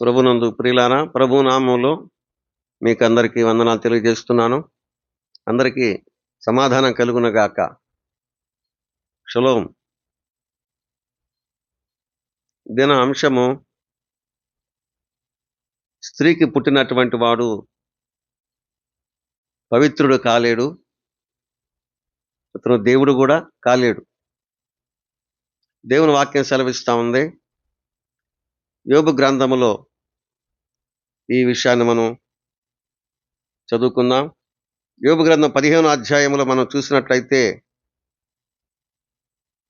ప్రభునందు ప్రియులారా ప్రభు నామంలో మీకు అందరికీ వందనాలు తెలియజేస్తున్నాను. అందరికీ సమాధానం కలుగునగాక షలోం. దిన అంశము స్త్రీకి పుట్టినటువంటి వాడు పవిత్రుడు కాలేడు అతను దేవుడు కూడా కాలేడు. దేవుని వాక్యం సెలవిస్తూ ఉంది. యోబు గ్రంథములో ఈ విషయాన్ని మనం చదువుకుందాం. యోబు గ్రంథం పదిహేను అధ్యాయంలో మనం చూసినట్లయితే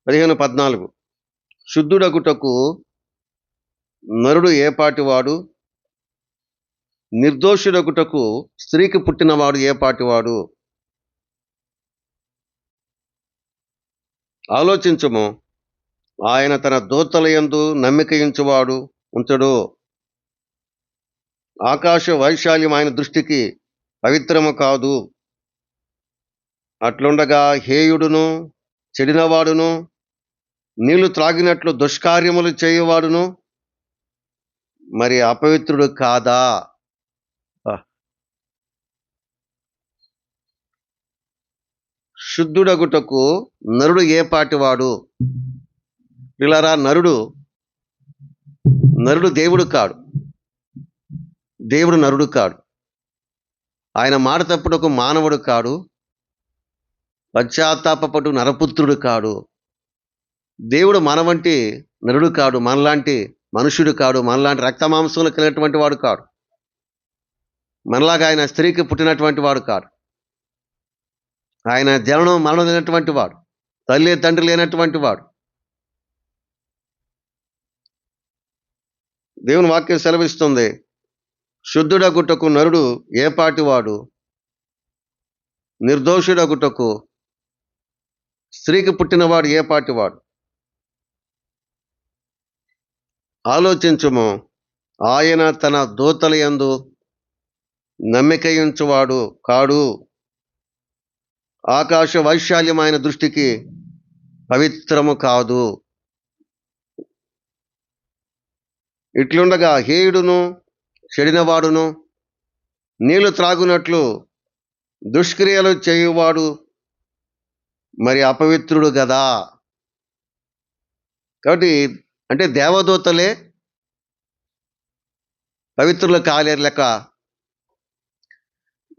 పదిహేను పద్నాలుగు. శుద్ధుడగుటకు నరుడు ఏపాటివాడు నిర్దోషుడగుటకు స్త్రీకి పుట్టినవాడు ఏపాటివాడు. ఆలోచించము ఆయన తన దూతలయందు నమ్మికయించువాడు. ఉంచడు ఆకాశ వైశాల్యం ఆయన దృష్టికి పవిత్రము కాదు. అట్లుండగా హేయుడును చెడినవాడును నీళ్ళు త్రాగినట్లు దుష్కార్యములు చేయవాడును. మరి అపవిత్రుడు కాదా? శుద్ధుడగుటకు నరుడు ఏ పాటివాడు? పిల్లరా నరుడు నరుడు దేవుడు కాడు. దేవుడు నరుడు కాడు. ఆయన మాట ఒక మానవుడు కాడు. పశ్చాత్తాపపటు నరపుత్రుడు కాడు. దేవుడు మన వంటి నరుడు కాడు. మనలాంటి మనుషుడు కాడు. మనలాంటి రక్తమాంసంలో కలిగినటువంటి వాడు కాడు. మనలాగా ఆయన స్త్రీకి పుట్టినటువంటి వాడు కాడు. ఆయన జననం మరణం లేనటువంటి వాడు. తల్లి తండ్రి లేనటువంటి వాడు. దేవుని వాక్యం సెలవిస్తుంది. శుద్ధుడగుటకు నరుడు ఏపాటివాడు నిర్దోషుడగుటకు స్త్రీకి పుట్టినవాడు ఏపాటివాడు ఆలోచించుము. ఆయన తన దూతల యందు నమ్మికయించువాడు కాడు. ఆకాశ వైశాల్యం ఆయన దృష్టికి పవిత్రము కాదు. ఇట్లుండగా హేయుడును చెడినవాడును నీళ్ళు త్రాగునట్లు దుష్క్రియలు చేయువాడు మరి అపవిత్రుడు కదా కాబట్టి అంటే దేవదూతలే పవిత్రులు కాలేరు లెక్క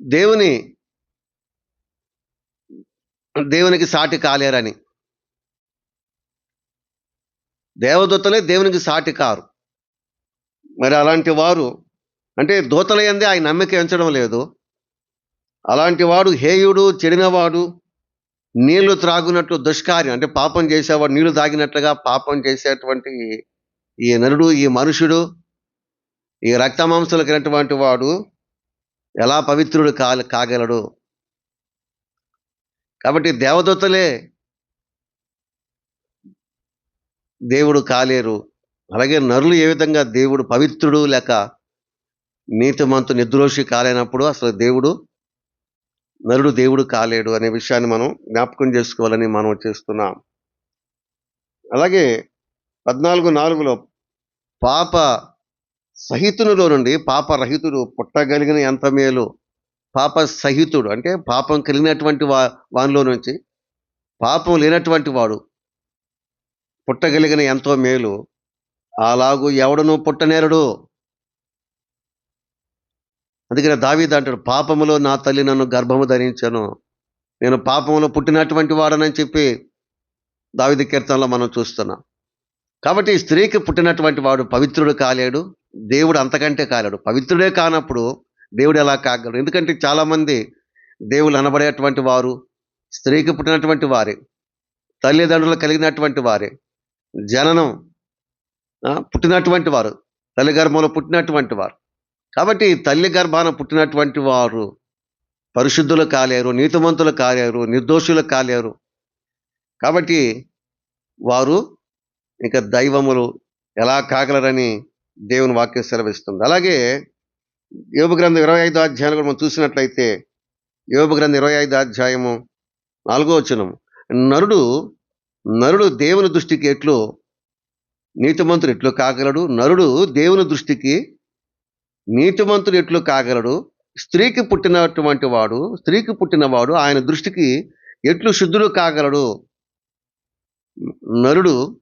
దేవుని దేవునికి సాటి కాలేరని. దేవదూతలే దేవునికి సాటి కారు. మరి అలాంటి వారు అంటే దూతలయందే ఆయన నమ్మిక ఎంచడం లేదు. అలాంటి వాడు హేయుడు చెడినవాడు నీళ్ళు త్రాగునట్లు దుష్కార్యం అంటే పాపం చేసేవాడు నీళ్ళు తాగినట్లుగా పాపం చేసేటువంటి ఈ నరుడు ఈ మనుషుడు ఈ రక్తమాంసలు కలిగినటువంటి వాడు ఎలా పవిత్రుడు కా కాగలడు? కాబట్టి దేవదూతలే దేవుడు కాలేరు. అలాగే నరులు ఏ విధంగా దేవుడు పవిత్రుడు లేక నీతిమంతు నిర్దోషి కాలేనప్పుడు అసలు దేవుడు నరుడు దేవుడు కాలేడు అనే విషయాన్ని మనం జ్ఞాపకం చేసుకోవాలని మనం చేస్తున్నాం. అలాగే పద్నాలుగు నాలుగులో పాప సహితునిలో నుండి పాప రహితుడు పుట్టగలిగిన ఎంత మేలు? పాప సహితుడు అంటే పాపం కలిగినటువంటి వా వానిలో నుంచి పాపం లేనటువంటి వాడు పుట్టగలిగిన ఎంతో మేలు. అలాగూ ఎవడను పుట్టనేరడు. అందుకనే దావీదు అంటాడు పాపములో నా తల్లి నన్ను గర్భము ధరించను. నేను పాపములో పుట్టినటువంటి వాడనని చెప్పి దావిద కీర్తనలో మనం చూస్తున్నాం. కాబట్టి స్త్రీకి పుట్టినటువంటి వాడు పవిత్రుడు కాలేడు దేవుడు అంతకంటే కాలేడు. పవిత్రుడే కానప్పుడు దేవుడు ఎలా కాగలడు? ఎందుకంటే చాలామంది దేవుడు అనబడేటువంటి వారు స్త్రీకి పుట్టినటువంటి వారే తల్లిదండ్రులు కలిగినటువంటి వారే. జననం పుట్టినటువంటి వారు. తల్లి గర్భంలో పుట్టినటువంటి వారు. కాబట్టి తల్లి గర్భాన పుట్టినటువంటి వారు పరిశుద్ధులు కాలేరు నీతిమంతులు కాలేరు నిర్దోషులు కాలేరు. కాబట్టి వారు ఇక దైవములు ఎలా కాగలరని దేవుని వాక్యం సెలవిస్తుంది. అలాగే యోగ గ్రంథం ఇరవై ఐదు అధ్యాయాలు కూడా మనం చూసినట్లయితే యోగ గ్రంథం ఇరవై ఐదు అధ్యాయము నాలుగో వచనం నరుడు నరుడు దేవుని దృష్టికి ఎట్లు నీతిమంతుడు ఎట్లు కాగలడు? నరుడు దేవుని దృష్టికి నీతిమంతుడు ఎట్లు కాగలడు? స్త్రీకి పుట్టినటువంటి వాడు స్త్రీకి పుట్టినవాడు ఆయన దృష్టికి ఎట్లు శుద్ధుడు కాగలడు? నరుడు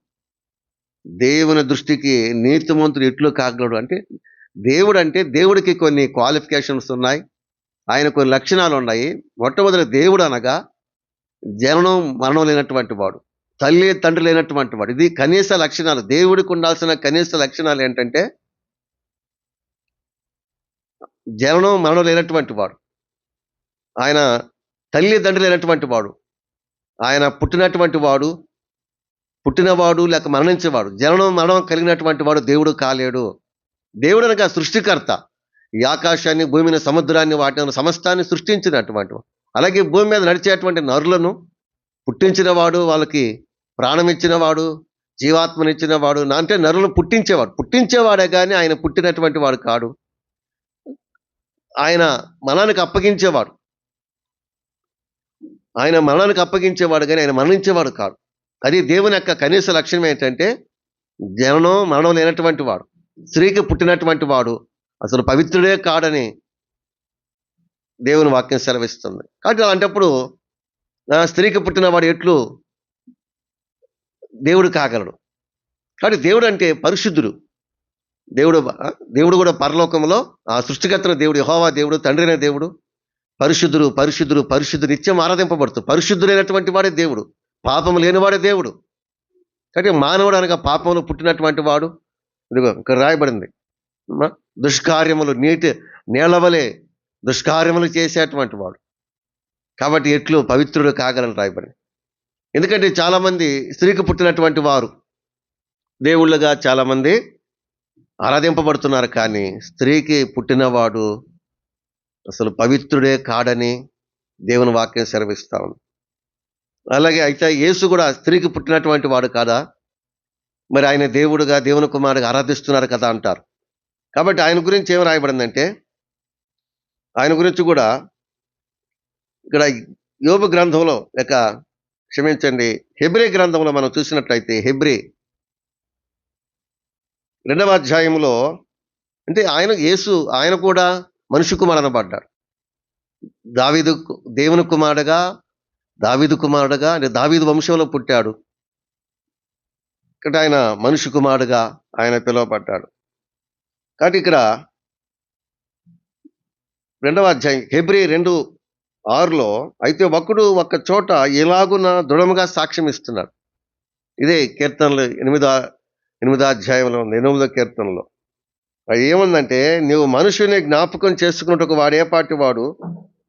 దేవుని దృష్టికి నీతిమంతుడు ఎట్లు కాగలడు? అంటే దేవుడు అంటే దేవుడికి కొన్ని క్వాలిఫికేషన్స్ ఉన్నాయి. ఆయన కొన్ని లక్షణాలు ఉన్నాయి. మొట్టమొదటి దేవుడు అనగా జననం మరణం లేనటువంటి వాడు. తల్లి తండ్రి లేనటువంటి వాడు. ఇది కనీస లక్షణాలు. దేవుడికి ఉండాల్సిన కనీస లక్షణాలు ఏంటంటే జననం మరణం లేనటువంటి వాడు. ఆయన తల్లి తండ్రి లేనటువంటి వాడు. ఆయన పుట్టినటువంటి వాడు పుట్టినవాడు లేక మరణించేవాడు. జననం మరణం కలిగినటువంటి వాడు దేవుడు కాలేడు. దేవుడు అనగా సృష్టికర్త. ఈ ఆకాశాన్ని భూమిని సముద్రాన్ని వాటిని సమస్తాన్ని సృష్టించినటువంటి అలాగే భూమి మీద నడిచేటువంటి నరులను పుట్టించినవాడు వాళ్ళకి ప్రాణం ఇచ్చినవాడు వాడు నా- అంటే నరులు పుట్టించేవాడు. పుట్టించేవాడే కానీ ఆయన పుట్టినటువంటి వాడు కాడు. ఆయన మనానికి అప్పగించేవాడు. ఆయన మరణానికి అప్పగించేవాడు కానీ ఆయన మరణించేవాడు కాడు. అది దేవుని యొక్క కనీస లక్షణం ఏంటంటే జననం మరణం లేనటువంటి వాడు స్త్రీకి పుట్టినటువంటి వాడు అసలు పవిత్రుడే కాడని దేవుని వాక్యం సెలవిస్తుంది. కాబట్టి అలాంటప్పుడు స్త్రీకి పుట్టినవాడు ఎట్లు? దేవుడు కాగలడు. కాబట్టి దేవుడు అంటే పరిశుద్ధుడు. దేవుడు దేవుడు కూడా పరలోకంలో ఆ సృష్టికర్తన దేవుడు యహోవా దేవుడు తండ్రిన దేవుడు. పరిశుద్ధుడు పరిశుద్ధుడు పరిశుద్ధుడు నిత్యం ఆరాధింపబడుతూ పరిశుద్ధుడైనటువంటి వాడే దేవుడు. పాపం లేనివాడే దేవుడు. కాబట్టి మానవుడు అనగా పాపంలో పుట్టినటువంటి వాడు. ఇదిగో ఇక్కడ రాయబడింది. దుష్కార్యములు నీటి నేలవలే దుష్కార్యములు చేసేటువంటి వాడు. కాబట్టి ఎట్లు పవిత్రుడు కాగలని రాయబడి ఎందుకంటే చాలామంది స్త్రీకి పుట్టినటువంటి వారు దేవుళ్ళుగా చాలామంది ఆరాధింపబడుతున్నారు కానీ స్త్రీకి పుట్టినవాడు అసలు పవిత్రుడే కాడని దేవుని వాక్యం సెలవిస్తా ఉంది. అలాగే అయితే యేసు కూడా స్త్రీకి పుట్టినటువంటి వాడు కాదా? మరి ఆయన దేవుడుగా దేవుని కుమారుడుగా ఆరాధిస్తున్నారు కదా అంటారు. కాబట్టి ఆయన గురించి ఏం రాయబడిందంటే ఆయన గురించి కూడా ఇక్కడ యోగ గ్రంథంలో లేక క్షమించండి హెబ్రి గ్రంథంలో మనం చూసినట్లయితే హెబ్రి రెండవ అధ్యాయంలో అంటే ఆయన యేసు ఆయన కూడా మనిషి కుమారనబడ్డాడు దావీదు దేవుని కుమారుడుగా దావీదు కుమారుడుగా అంటే దావీదు వంశంలో పుట్టాడు. ఇక్కడ ఆయన మనిషి కుమారుడుగా ఆయన పిలువబడ్డాడు. కాబట్టి ఇక్కడ రెండవ అధ్యాయం హెబ్రి రెండు ఆరులో అయితే ఒకడు ఒక చోట ఎలాగున దృఢముగా సాక్ష్యం ఇస్తున్నాడు ఇదే కీర్తనలు ఎనిమిదో ఎనిమిదో అధ్యాయంలో ఉంది ఎనిమిదో కీర్తనలో. అది ఏముందంటే నీవు మనుషుని జ్ఞాపకం చేసుకున్నట్టుకు వాడే పాటి వాడు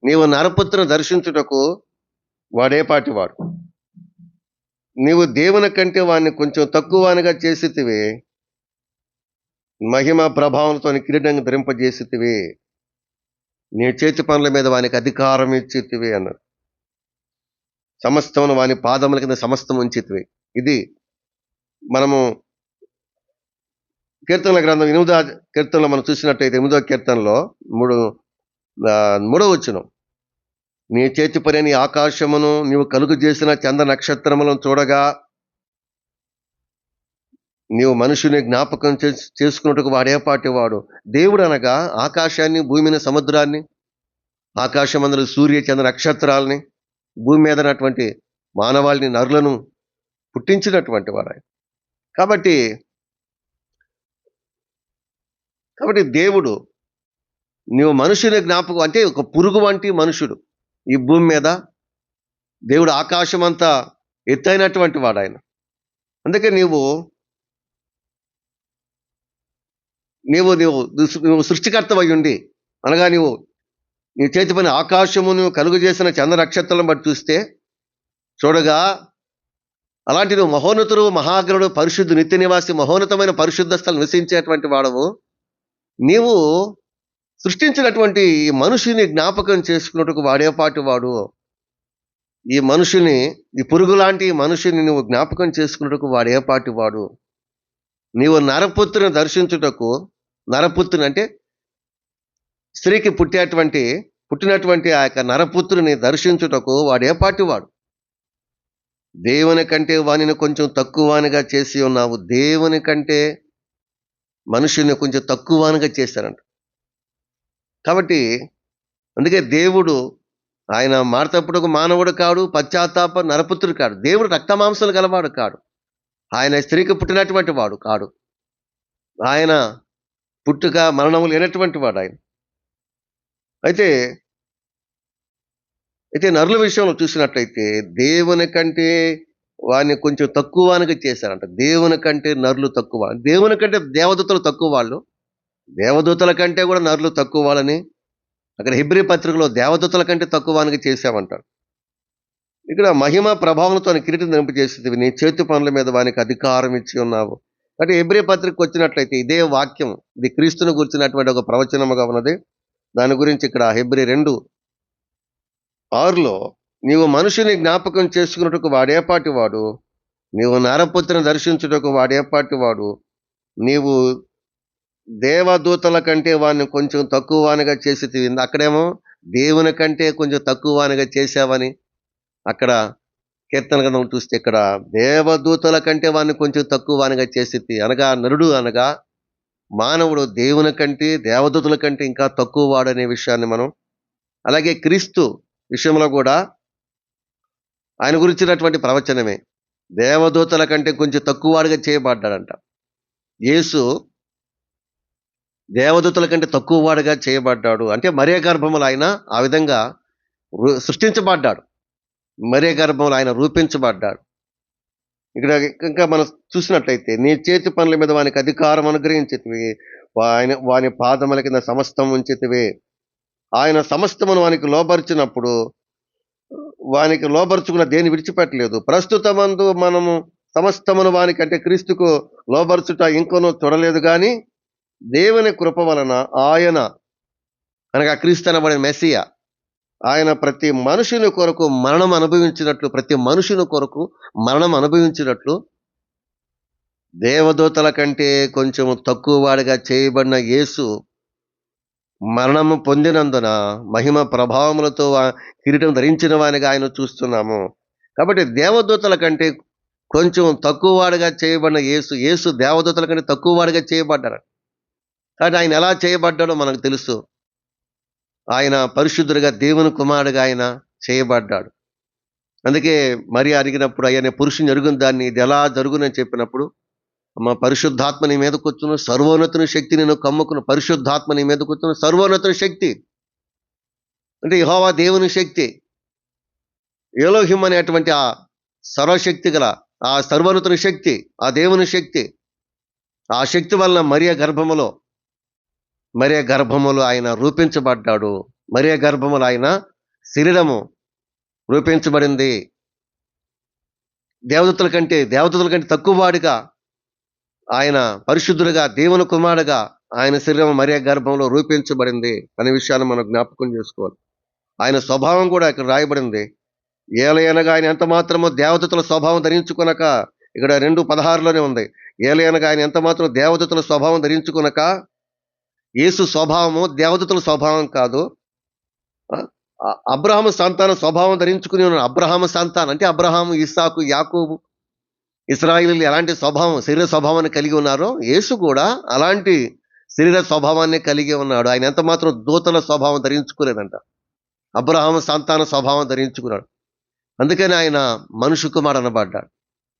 నీవు నరపుత్రను దర్శించుటకు వాడేపాటి వాడు నీవు దేవుని కంటే వాడిని కొంచెం తక్కువనిగా చేసితివి మహిమ ప్రభావంతో కిరీటంగా ధరింపజేసితివి. నీ చేతి పనుల మీద వానికి అధికారం ఇచ్చితివి అన్నాడు. సమస్తమును వాని పాదముల కింద సమస్తం ఉంచితివి. ఇది మనము కీర్తనల గ్రంథం ఎనిమిదో కీర్తనలో మనం చూసినట్టయితే ఎనిమిదో కీర్తనలో మూడు మూడో వచ్చును నీ చేతి పని నీ ఆకాశమును నీవు కలుగు చేసిన చంద్ర నక్షత్రములను చూడగా నీవు మనుషుని జ్ఞాపకం చేసుకున్నట్టుకు వాడే పాటి వాడు. దేవుడు అనగా ఆకాశాన్ని భూమిని సముద్రాన్ని ఆకాశం ఆకాశమందుల సూర్య చంద్ర నక్షత్రాలని భూమి మీద ఉన్నటువంటి మానవాళిని నరులను పుట్టించినటువంటి వాడు కాబట్టి కాబట్టి దేవుడు నీవు మనుషుని జ్ఞాపకం అంటే ఒక పురుగు వంటి మనుషుడు. ఈ భూమి మీద దేవుడు ఆకాశం అంతా ఎత్తైనటువంటి వాడు ఆయన అందుకే నీవు నీవు నీవు నువ్వు సృష్టికర్తవై ఉండి అనగా నీవు నీ చేతి పని ఆకాశమును కలుగు చేసిన చంద్ర నక్షత్రాలను బట్టి చూస్తే చూడగా అలాంటి నువ్వు మహోన్నతుడు మహాగ్రుడు పరిశుద్ధు నిత్య నివాసి మహోన్నతమైన పరిశుద్ధ స్థలం నివసించేటువంటి వాడవు. నీవు సృష్టించినటువంటి ఈ మనుషుని జ్ఞాపకం చేసుకున్నట్టుకు వాడేపాటి వాడు. ఈ మనుషుని ఈ పురుగు లాంటి మనుషుని నువ్వు జ్ఞాపకం చేసుకున్నట్టుకు వాడేపాటి వాడు. నీవు నరపుత్రుని దర్శించుటకు నరపుత్రుని అంటే స్త్రీకి పుట్టేటువంటి పుట్టినటువంటి ఆ యొక్క నరపుత్రుని దర్శించుటకు వాడు ఏ వాడు దేవుని కంటే వానిని కొంచెం తక్కువనిగా చేసి ఉన్నావు దేవుని కంటే మనుషుని కొంచెం తక్కువనిగా చేశారంట. కాబట్టి అందుకే దేవుడు ఆయన మారతప్పుడు మానవుడు కాడు పశ్చాత్తాప నరపుత్రుడు కాడు దేవుడు రక్తమాంసాలు గలవాడు కాడు. ఆయన స్త్రీకి పుట్టినటువంటి వాడు కాడు. ఆయన పుట్టుక మరణము లేనటువంటి వాడు ఆయన. అయితే అయితే నరుల విషయంలో చూసినట్లయితే దేవుని కంటే వాడిని కొంచెం తక్కువనగా చేశారంట. దేవుని కంటే నరులు తక్కువ. దేవుని కంటే దేవదూతలు తక్కువ వాళ్ళు. దేవదూతల కంటే కూడా నరులు తక్కువ వాళ్ళని అక్కడ హిబ్రి పత్రికలో దేవదూతల కంటే తక్కువనగా చేశామంటారు. ఇక్కడ మహిమ ప్రభావంతో కిరీటం నింపజేసేది నీ చేతి పనుల మీద వానికి అధికారం ఇచ్చి ఉన్నావు. అంటే ఎబ్రే పత్రిక వచ్చినట్లయితే ఇదే వాక్యం ఇది క్రీస్తును గుర్చినటువంటి ఒక ప్రవచనముగా ఉన్నది. దాని గురించి ఇక్కడ హెబ్రి రెండు ఆరులో నీవు మనుషుని జ్ఞాపకం చేసుకున్నట్టుకు వాడేపాటి వాడు నీవు నరపుత్రను దర్శించుటకు వాడేపాటి వాడు నీవు దేవదూతల కంటే వాడిని కొంచెం తక్కువగా చేసి అక్కడేమో దేవుని కంటే కొంచెం తక్కువగా చేసావని అక్కడ కీర్తన గ్రంథం చూస్తే ఇక్కడ దేవదూతల కంటే వాడిని కొంచెం తక్కువ వానిగా చేసి అనగా నరుడు అనగా మానవుడు దేవుని కంటే దేవదూతల కంటే ఇంకా తక్కువ వాడనే విషయాన్ని మనం అలాగే క్రీస్తు విషయంలో కూడా ఆయన గురించినటువంటి ప్రవచనమే. దేవదూతల కంటే కొంచెం తక్కువ వాడిగా చేయబడ్డాడంట. యేసు దేవదూతల కంటే తక్కువ వాడుగా చేయబడ్డాడు. అంటే మరే గర్భములు ఆయన ఆ విధంగా సృష్టించబడ్డాడు. మరే గర్భంలో ఆయన రూపించబడ్డాడు. ఇక్కడ ఇంకా మనం చూసినట్లయితే నీ చేతి పనుల మీద వానికి అధికారం అనుగ్రహించితివి. ఆయన వాని పాదముల కింద సమస్తం ఉంచితివి. ఆయన సమస్తమును వానికి లోపరిచినప్పుడు వానికి లోపరుచుకున్న దేని విడిచిపెట్టలేదు. ప్రస్తుతమందు మనము సమస్తమును వానికి అంటే క్రీస్తుకు లోబరుచుట ఇంకొనూ చూడలేదు కానీ దేవుని కృప వలన ఆయన అనగా క్రీస్తు అనబడిన మెస్సియా ఆయన ప్రతి మనుషుని కొరకు మరణం అనుభవించినట్లు ప్రతి మనుషుని కొరకు మరణం అనుభవించినట్లు దేవదూతల కంటే కొంచెం తక్కువ వాడిగా చేయబడిన యేసు మరణము పొందినందున మహిమ ప్రభావములతో వా- కిరీటం ధరించిన వానిగా ఆయన చూస్తున్నాము. కాబట్టి దేవదూతల కంటే కొంచెం తక్కువ వాడిగా చేయబడిన యేసు యేసు దేవదూతల కంటే తక్కువ వాడిగా చేయబడ్డారు కానీ ఆయన ఎలా చేయబడ్డాడో మనకు తెలుసు. ఆయన పరిశుద్ధుడిగా దేవుని కుమారుడిగా ఆయన చేయబడ్డాడు. అందుకే మరి అడిగినప్పుడు అయ్యా నేను పురుషుని జరుగుని దాన్ని ఇది ఎలా జరుగునని చెప్పినప్పుడు మా పరిశుద్ధాత్మ నీ మీద కూర్చున్న సర్వోన్నతుని శక్తి నేను కమ్ముకున్న పరిశుద్ధాత్మ నీ మీద కూర్చున్న సర్వోన్నతుని శక్తి. అంటే యహోవా దేవుని శక్తి. ఏలోహిం అనేటువంటి ఆ సర్వశక్తి గల ఆ సర్వోన్నతుని శక్తి ఆ దేవుని శక్తి. ఆ శక్తి వలన మరియ గర్భములో మరే గర్భములు ఆయన రూపించబడ్డాడు. మరే గర్భములు ఆయన శరీరము రూపించబడింది. దేవదత్తుల కంటే దేవదత్తుల కంటే తక్కువవాడిగా ఆయన పరిశుద్ధుడిగా దేవుని కుమారుడుగా ఆయన శరీరం మరే గర్భంలో రూపించబడింది అనే విషయాన్ని మనం జ్ఞాపకం చేసుకోవాలి. ఆయన స్వభావం కూడా ఇక్కడ రాయబడింది. ఏలయనగా ఆయన ఎంత మాత్రమో దేవదత్తుల స్వభావం ధరించుకునక ఇక్కడ రెండు పదహారులోనే ఉంది. ఏలయనగా ఆయన ఎంత మాత్రం దేవదత్తుల స్వభావం ధరించుకునక యేసు స్వభావము దేవదత్తుల స్వభావం కాదు. అబ్రహాము సంతానం స్వభావం ధరించుకుని ఉన్నాడు అబ్రహాము సంతానం అంటే అబ్రహాము ఇస్సాకు యాకోబు ఇస్రాయిలు ఎలాంటి స్వభావం శరీర స్వభావాన్ని కలిగి ఉన్నారో యేసు కూడా అలాంటి శరీర స్వభావాన్ని కలిగి ఉన్నాడు. ఆయన ఎంత మాత్రం దూతల స్వభావం ధరించుకోలేదంట. అబ్రహాము సంతాన స్వభావం ధరించుకున్నాడు. అందుకని ఆయన మనుషు కుమారు అనబడ్డాడు.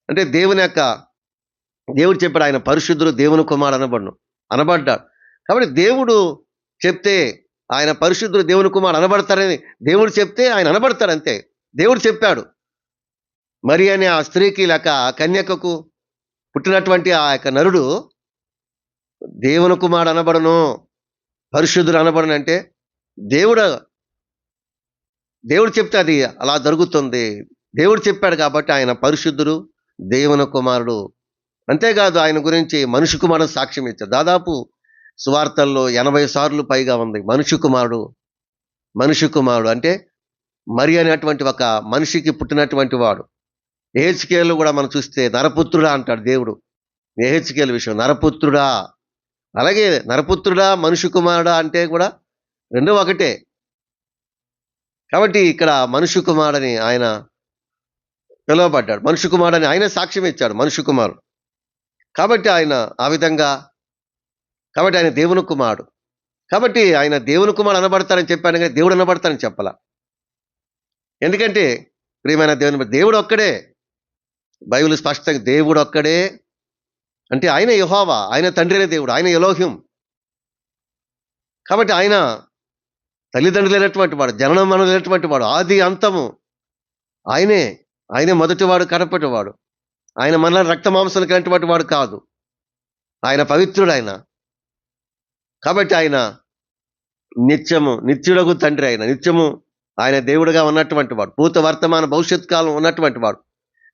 అంటే దేవుని యొక్క దేవుడు చెప్పాడు ఆయన పరిశుద్ధుడు దేవుని కుమారు అనబడ్ను అనబడ్డాడు. కాబట్టి దేవుడు చెప్తే ఆయన పరిశుద్ధుడు దేవుని కుమారుడు అనబడతారని దేవుడు చెప్తే ఆయన అనబడతాడు అంతే. దేవుడు చెప్పాడు. మరి అనే ఆ స్త్రీకి లేక కన్యకకు పుట్టినటువంటి ఆ యొక్క నరుడు దేవుని కుమారుడు అనబడను పరిశుద్ధుడు అనబడను అంటే దేవుడు దేవుడు చెప్తే అది అలా జరుగుతుంది. దేవుడు చెప్పాడు కాబట్టి ఆయన పరిశుద్ధుడు దేవుని కుమారుడు. అంతేకాదు ఆయన గురించి మనుషు కుమారుడు సాక్ష్యం ఇచ్చారు దాదాపు సువార్తల్లో ఎనభై సార్లు పైగా ఉంది. మనుషు కుమారుడు మనుషు కుమారుడు అంటే మరి అనేటువంటి ఒక మనిషికి పుట్టినటువంటి వాడు. ఏహెచ్కేలు కూడా మనం చూస్తే నరపుత్రుడా అంటాడు దేవుడు. ఏహెచ్కేలు విషయం నరపుత్రుడా. అలాగే నరపుత్రుడా మనుషు కుమారుడా అంటే కూడా రెండో ఒకటే. కాబట్టి ఇక్కడ మనుషు కుమారుడని ఆయన పిలువబడ్డాడు. మనుషు కుమారుడని ఆయన సాక్ష్యం ఇచ్చాడు మనుషు కుమారుడు. కాబట్టి ఆయన ఆ విధంగా కాబట్టి ఆయన దేవుని కుమారుడు. కాబట్టి ఆయన దేవుని కుమారుడు అనబడతారని చెప్పాను కానీ దేవుడు అనబడతారని చెప్పాల. ఎందుకంటే ప్రియమైన దేవుని దేవుడు ఒక్కడే. బైబిల్ స్పష్టంగా దేవుడు ఒక్కడే. అంటే ఆయన యహోవా ఆయన తండ్రి అనే దేవుడు ఆయన యలోహ్యం కాబట్టి ఆయన తల్లిదండ్రులు లేనటువంటి వాడు జననం మనం లేనటువంటి వాడు ఆది అంతము ఆయనే. ఆయనే మొదటివాడు కడపటివాడు ఆయన మన రక్త మాంసం కలిగినటువంటి వాడు కాదు. ఆయన పవిత్రుడు ఆయన. కాబట్టి ఆయన నిత్యము నిత్యుడకు తండ్రి ఆయన. నిత్యము ఆయన దేవుడుగా ఉన్నటువంటి వాడు. భూత వర్తమాన భవిష్యత్ కాలం ఉన్నటువంటి వాడు.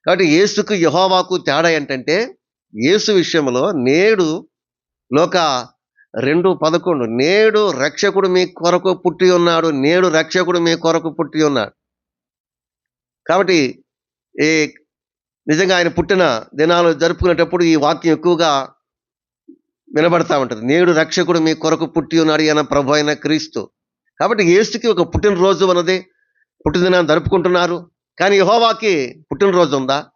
కాబట్టి యేసుకు యహోవాకు తేడా ఏంటంటే యేసు విషయంలో నేడు లోక రెండు పదకొండు. నేడు రక్షకుడు మీ కొరకు పుట్టి ఉన్నాడు. నేడు రక్షకుడు మీ కొరకు పుట్టి ఉన్నాడు. కాబట్టి ఈ నిజంగా ఆయన పుట్టిన దినాలు జరుపుకునేటప్పుడు ఈ వాక్యం ఎక్కువగా వినబడతా ఉంటుంది. నేడు రక్షకుడు మీ కొరకు పుట్టి ఉన్నాడు అయిన ప్రభు అయిన క్రీస్తు. కాబట్టి యేసుకి ఒక పుట్టినరోజు ఉన్నది పుట్టినదినాన్ని జరుపుకుంటున్నారు. కానీ యహోవాకి పుట్టినరోజు ఉందా?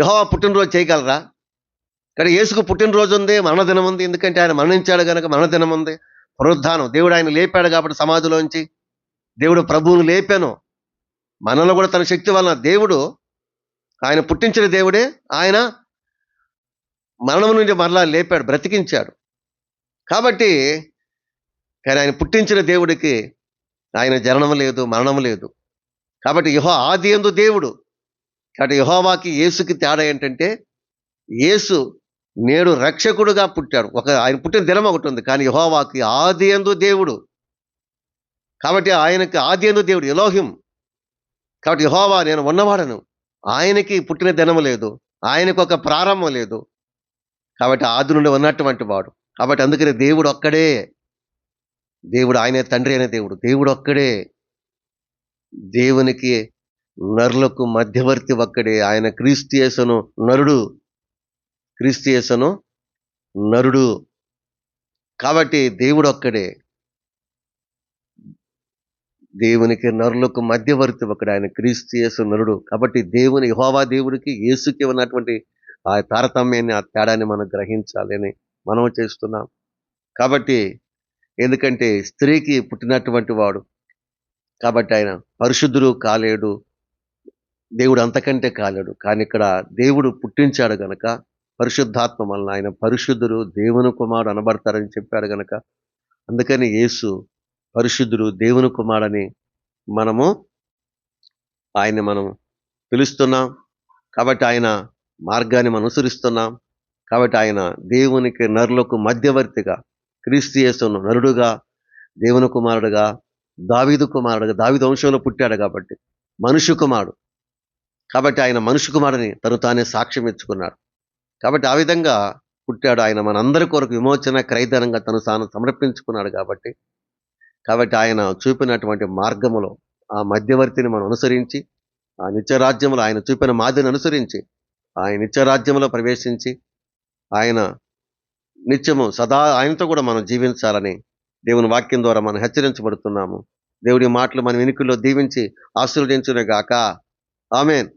యహోవా పుట్టినరోజు చేయగలరా? కానీ ఏసుకు పుట్టినరోజు ఉంది మరణదినం ఉంది. ఎందుకంటే ఆయన మరణించాడు కనుక మరణదినం ఉంది. పునరుద్ధానం. దేవుడు ఆయన లేపాడు కాబట్టి సమాధిలోంచి దేవుడు ప్రభువును లేపాను. మనలో కూడా తన శక్తి వలన దేవుడు ఆయన పుట్టించిన దేవుడే ఆయన మరణం నుండి మరలా లేపాడు బ్రతికించాడు. కాబట్టి కానీ ఆయన పుట్టించిన దేవుడికి ఆయన జననం లేదు మరణం లేదు. కాబట్టి యహో ఆది ఎందు దేవుడు. కాబట్టి యహోవాకి యేసుకి తేడా ఏంటంటే యేసు నేడు రక్షకుడుగా పుట్టాడు. ఒక ఆయన పుట్టిన దినం ఒకటి ఉంది కానీ యహోవాకి ఆది ఎందు దేవుడు. కాబట్టి ఆయనకి ఆది ఎందు దేవుడు ఎలోహిం. కాబట్టి యహోవా నేను ఉన్నవాడను. ఆయనకి పుట్టిన దినం లేదు ఆయనకు ఒక ప్రారంభం లేదు. కాబట్టి ఆది నుండి ఉన్నటువంటి వాడు. కాబట్టి అందుకని దేవుడు ఒక్కడే. దేవుడు ఆయనే తండ్రి అనే దేవుడు. దేవుడు ఒక్కడే. దేవునికి నరులకు మధ్యవర్తి ఒక్కడే. ఆయన క్రీస్తియేసను నరుడు. క్రీస్తియేసను నరుడు. కాబట్టి దేవుడు ఒక్కడే. దేవునికి నరులకు మధ్యవర్తి ఒకడు ఆయన క్రీస్తు యేసు నరుడు. కాబట్టి దేవుని యహోవా దేవుడికి యేసుకి ఉన్నటువంటి ఆ తారతమ్యాన్ని ఆ తేడాన్ని మనం గ్రహించాలని మనం చేస్తున్నాం. కాబట్టి ఎందుకంటే స్త్రీకి పుట్టినటువంటి వాడు కాబట్టి ఆయన పరిశుద్ధుడు కాలేడు దేవుడు అంతకంటే కాలేడు. కానీ ఇక్కడ దేవుడు పుట్టించాడు గనక పరిశుద్ధాత్మ వలన ఆయన పరిశుద్ధుడు దేవుని కుమారుడు అనబడతారని చెప్పాడు గనక అందుకని యేసు పరిశుద్ధుడు దేవుని కుమారుడని మనము ఆయన్ని మనం పిలుస్తున్నాం. కాబట్టి ఆయన మార్గాన్ని మనం అనుసరిస్తున్నాం. కాబట్టి ఆయన దేవునికి నరులకు మధ్యవర్తిగా క్రీస్తు యేసును నరుడుగా దేవుని కుమారుడుగా దావీదు కుమారుడుగా దావిదు వంశంలో పుట్టాడు కాబట్టి మనుషు కుమారుడు. కాబట్టి ఆయన మనుషు కుమారుని తను తానే సాక్ష్యం ఇచ్చుకున్నాడు. కాబట్టి ఆ విధంగా పుట్టాడు ఆయన మనందరి కొరకు విమోచన క్రైదనంగా తను తాను సమర్పించుకున్నాడు కాబట్టి కాబట్టి ఆయన చూపినటువంటి మార్గములో ఆ మధ్యవర్తిని మనం అనుసరించి ఆ నిత్యరాజ్యములు ఆయన చూపిన మాదిరిని అనుసరించి ఆయన నిత్యరాజ్యంలో ప్రవేశించి ఆయన నిత్యము సదా ఆయనతో కూడా మనం జీవించాలని దేవుని వాక్యం ద్వారా మనం హెచ్చరించబడుతున్నాము. దేవుడి మాటలు మన వెనుకల్లో దీవించి ఆశీర్వదించునే గాక ఆమెన్.